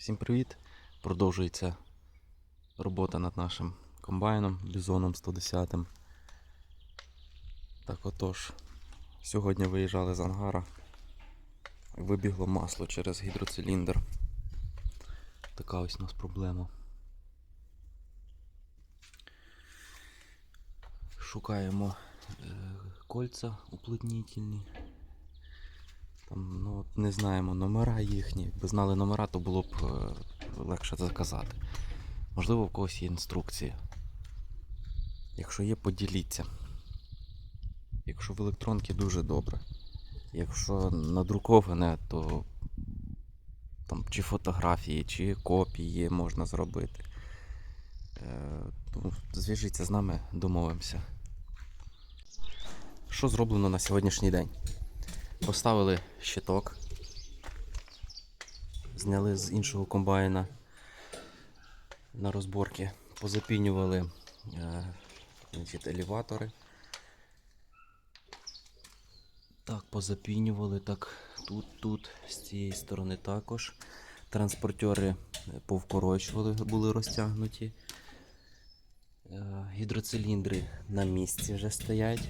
Всім привіт! Продовжується робота над нашим комбайном бізоном 110. Так отож, сьогодні виїжджали з ангара. Вибігло масло через гідроциліндр. Така ось у нас проблема. Шукаємо е, кольця уплотнітельні. Там, ну, не знаємо номера їхні. Якби знали номера, то було б е, легше заказати. Можливо, в когось є інструкції. Якщо є, поділіться. Якщо в електронці дуже добре. Якщо надруковане, то там чи фотографії, чи копії можна зробити. Е, тому зв'яжіться з нами, домовимося. Що зроблено на сьогоднішній день? Поставили щиток, зняли з іншого комбайна на розборки, позапінювали е, значить, елеватори. Так, позапінювали, так, тут, тут, з цієї сторони також. Транспортери е, повкорочували, були розтягнуті. Е, Гідроциліндри на місці вже стоять.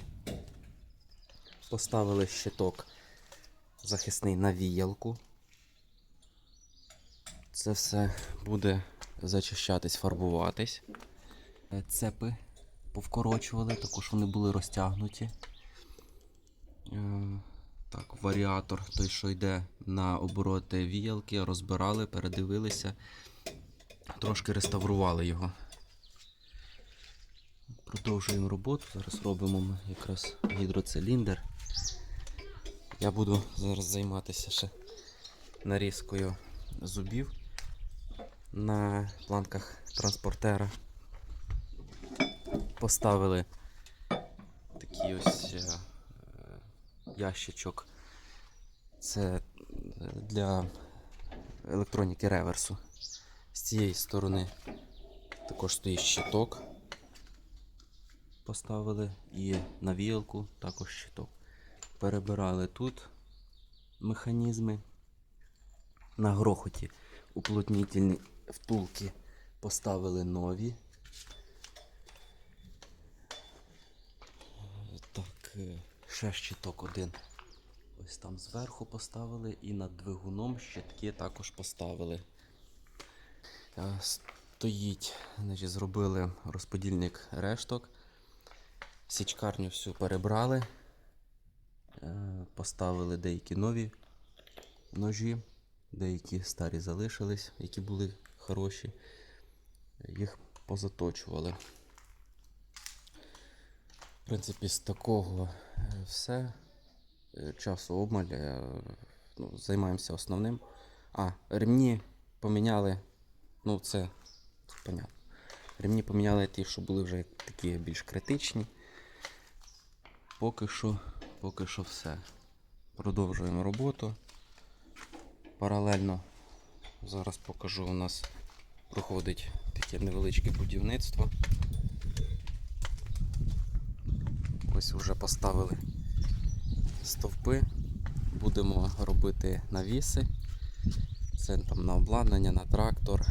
Поставили щиток захисний на віялку. Це все буде зачищатись, фарбуватись. Е, Цепи повкорочували, також вони були розтягнуті. Е, Так, варіатор, той, що йде на обороти віялки, розбирали, передивилися, трошки реставрували його. Продовжуємо роботу. Зараз робимо ми якраз гідроциліндр. Я буду зараз займатися ще нарізкою зубів на планках транспортера. Поставили такий ось е, ящичок. Це е, для електроніки реверсу. З цієї сторони також стоїть щиток. Поставили і на віялку також щиток перебирали тут механізми. На грохоті уплотнітельні втулки поставили нові. Так, е, ще щиток один. Ось там зверху поставили і над двигуном щитки також поставили. Е, Стоїть, значить, зробили розподільник решток. Січкарню всю перебрали. Е, Поставили деякі нові ножі, деякі старі залишились, які були хороші. Їх позаточували. В принципі, з такого е, все. Е, Часу обмаль. Ну, займаємося основним. А, ремні поміняли. Ну, це понятно. Ремні поміняли ті, що були вже такі більш критичні. Поки що Поки що все. Продовжуємо роботу. Паралельно зараз покажу, у нас проходить таке невеличке будівництво. Ось вже поставили стовпи. Будемо робити навіси. Це там на обладнання, на трактор.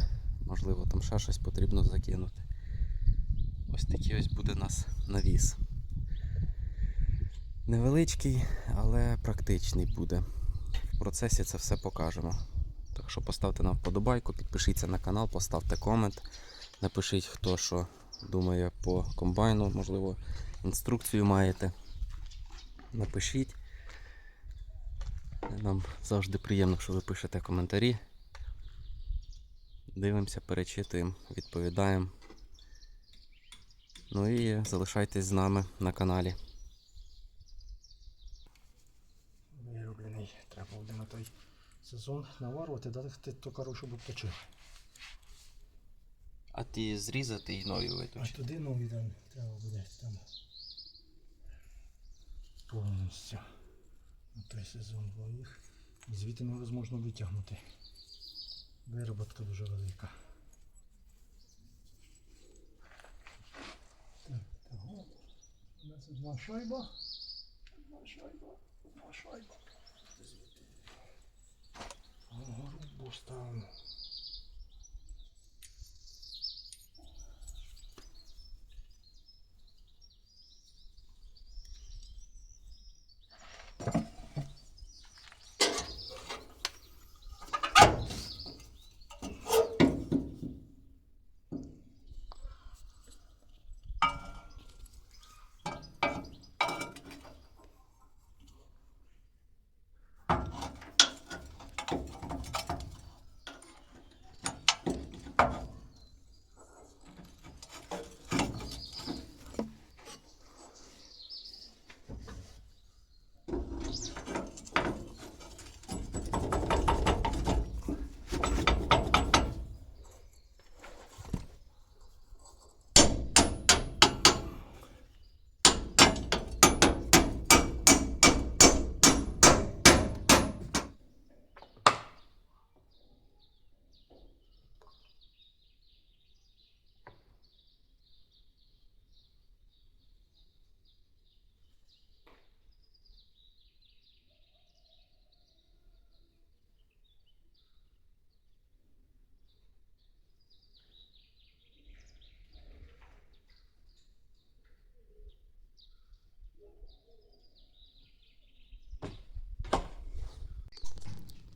Можливо, там ще щось потрібно закинути. Ось такий ось буде у нас навіс. Невеличкий, але практичний буде. В процесі це все покажемо. Так що поставте нам вподобайку, підпишіться на канал, поставте комент, напишіть, хто що думає по комбайну, можливо, інструкцію маєте. Напишіть. Нам завжди приємно, що ви пишете коментарі. Дивимося, перечитуємо, відповідаємо. Ну і залишайтесь з нами на каналі. вироблений. Треба буде на той сезон наварувати, дати токару, щоб обточив. А ти зрізати і нові А виточити. туди нові там треба буде там повністю на той сезон, бо їх звідти невозможно витягнути. Вироботка дуже велика. Так, того. У нас одна шайба. Одна шайба. Одна шайба. Грубо ставимо.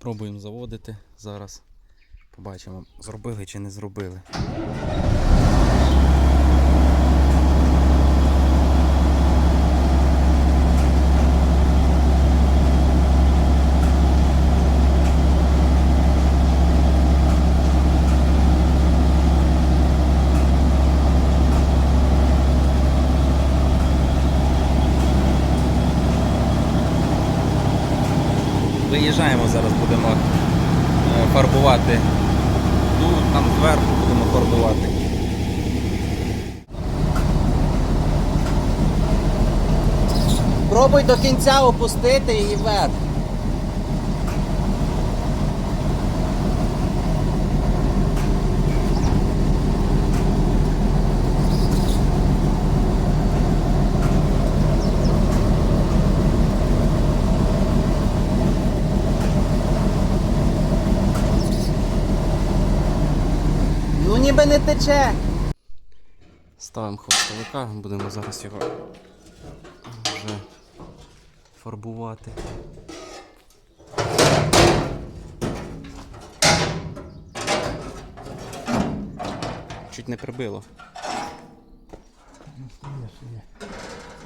Пробуємо заводити зараз. Побачимо, зробили чи не зробили. Виїжджаємо зараз, фарбувати. Тут, там зверху будемо фарбувати. Пробуй до кінця опустити її вверх. Ніби не тече. Ставимо хвостовика, будемо зараз його вже фарбувати. Чуть не прибило. Є, ще є.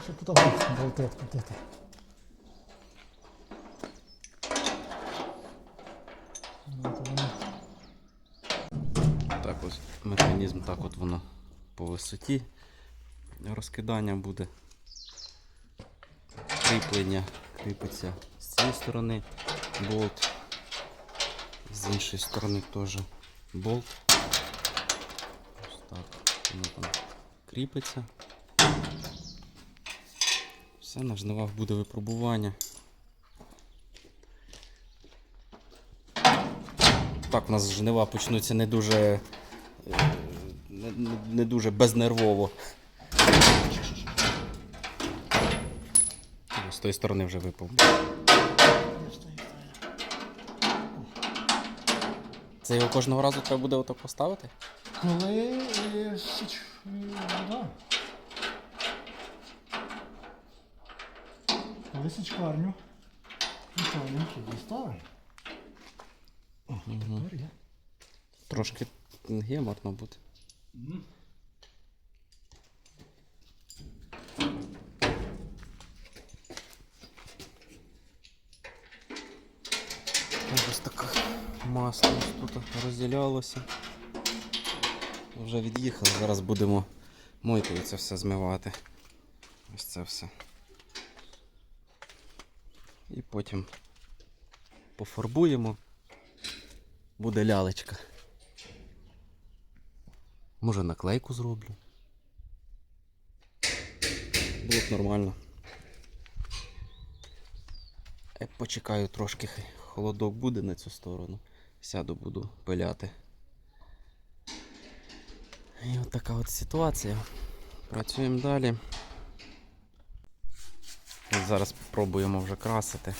Ще тут або болти відкрутити. Ну, то воно. Так ось механізм, так от воно по висоті розкидання буде. Кріплення кріпиться з цієї сторони болт, з іншої сторони теж болт. Ось так воно там кріпиться. Все на жнивах буде випробування. Так, у нас жнива почнуться не дуже не, не- не дуже безнервово. З тої сторони вже випав. Це його кожного разу треба буде ото поставити? Коли е, е. Коли січкарню. Вітаємо сюди ставимо. Тепер є. Трошки гемор, мабуть. Ось таке масло ось тут розділялося. Вже від'їхали, зараз будемо мойкою це все змивати. Ось це все. І потім пофарбуємо. Буде лялечка. Може наклейку зроблю. Було б нормально. Я почекаю трошки, холодок буде на цю сторону. Сяду, буду пиляти. І от така от ситуація. Працюємо далі. Зараз спробуємо вже красити.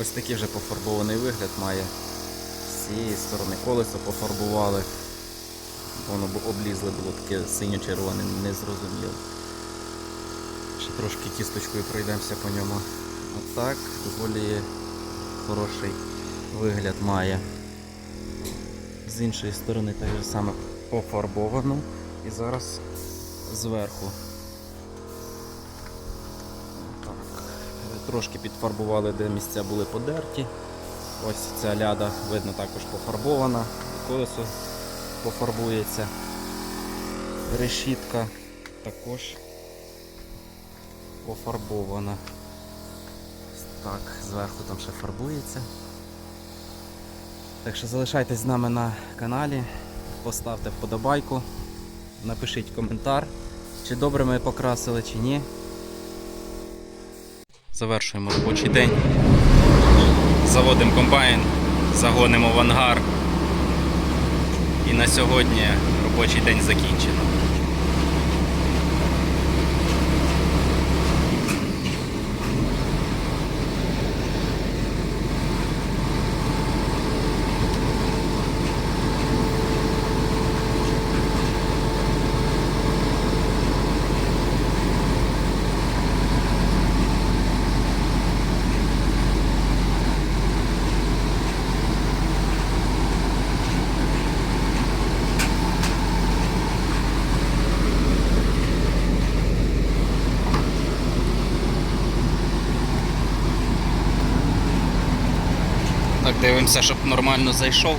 Ось такий вже пофарбований вигляд має. З цієї сторони колесо пофарбували. Воно облізле було таке синьо-червоне, не зрозуміло. Ще трошки кісточкою пройдемося по ньому. Отак доволі хороший вигляд має. З іншої сторони так же саме пофарбовано. І зараз зверху. Трошки підфарбували, де місця були подерті. Ось ця ляда, видно, також пофарбована. Колесо пофарбується. Решітка також пофарбована. Так, зверху там ще фарбується. Так що залишайтесь з нами на каналі, поставте вподобайку, напишіть коментар, чи добре ми покрасили, чи ні. Завершуємо робочий день. Заводимо комбайн, загонимо в ангар. І на сьогодні робочий день закінчено. Дивимося, щоб нормально зайшов.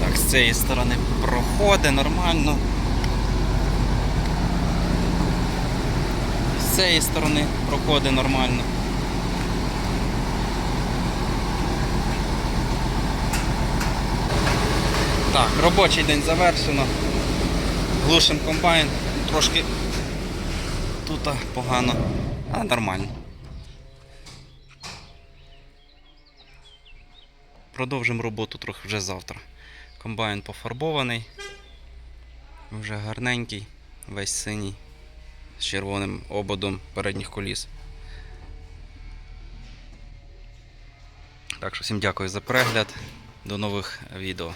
Так, з цієї сторони проходить нормально. З цієї сторони проходить нормально. Так, робочий день завершено. Глушим комбайн. Трошки тут погано, але нормально. Продовжимо роботу трохи вже завтра. Комбайн пофарбований, вже гарненький, весь синій, з червоним ободом передніх коліс. Так що всім дякую за перегляд. До нових відео.